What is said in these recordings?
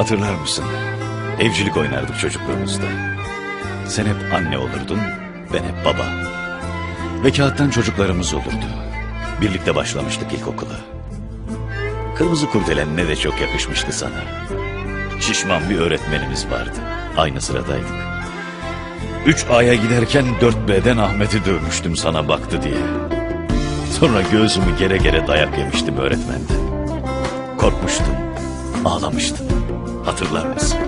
Hatırlar mısın? Evcilik oynardık çocukluğumuzda. Sen hep anne olurdun, ben hep baba. Ve kağıttan çocuklarımız olurdu. Birlikte başlamıştık ilkokula. Kırmızı kurdelenine de çok yakışmıştı sana. Şişman bir öğretmenimiz vardı. Aynı sıradaydık. Üç A'ya giderken dört B'den Ahmet'i dövmüştüm sana baktı diye. Sonra göğsümü gere gere dayak yemiştim öğretmenden. Korkmuştum, ağlamıştım. Hatırlar mısın?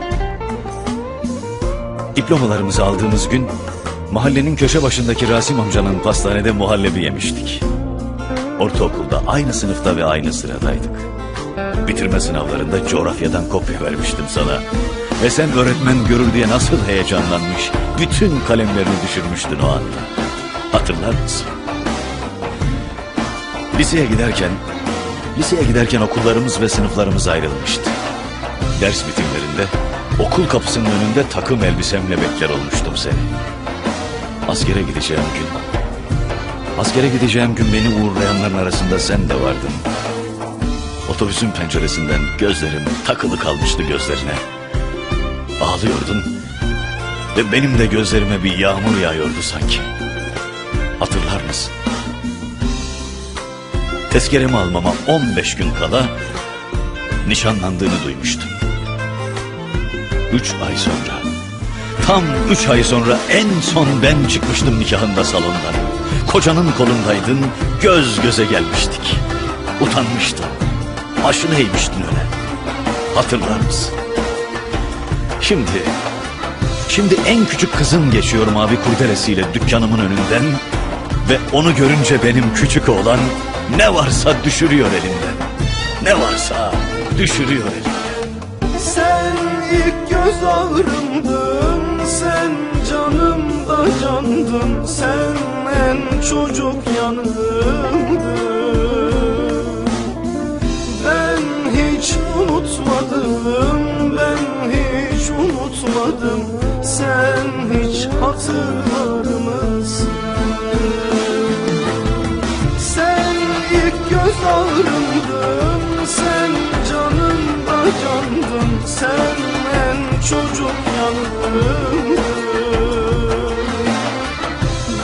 Diplomalarımızı aldığımız gün mahallenin köşe başındaki Rasim amcanın pastanede muhallebi yemiştik. Ortaokulda aynı sınıfta ve aynı sıradaydık. Bitirme sınavlarında coğrafyadan kopya vermiştim sana. Ve sen öğretmen görür diye nasıl heyecanlanmış, bütün kalemlerini düşürmüştün o anda. Hatırlar mısın? Liseye giderken, liseye giderken okullarımız ve sınıflarımız ayrılmıştı. Ders bitimlerinde okul kapısının önünde takım elbisemle bekler olmuştum seni. Askere gideceğim gün. Askere gideceğim gün beni uğurlayanların arasında sen de vardın. Otobüsün penceresinden gözlerim takılı kalmıştı gözlerine. Ağlıyordun ve benim de gözlerime bir yağmur yağıyordu sanki. Hatırlar mısın? Tezkeremi almama 15 gün kala nişanlandığını duymuştum. Üç ay sonra, tam üç ay sonra en son ben çıkmıştım nikahında salondan. Kocanın kolundaydın, göz göze gelmiştik. Utanmıştın, başını eğmiştin öyle. Hatırlar mısın? Şimdi, şimdi en küçük kızım geçiyor mavi kurdelesiyle dükkanımın önünden ve onu görünce benim küçük oğlan ne varsa düşürüyor elinden. Ne varsa düşürüyor elinden. Sen ilk göz ağrımdın Sen canımda candın Sen en çocuk yanımdın Ben hiç unutmadım Ben hiç unutmadım Sen hiç hatırlar mısın? Sen ilk göz ağrımdın Sen canımda candın Sen en çocuk yanımdın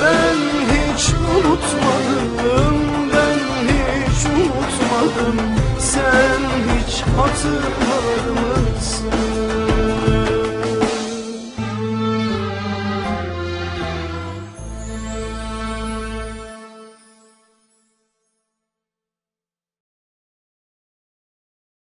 Ben hiç unutmadım Ben hiç unutmadım Sen hiç hatırlar mısın?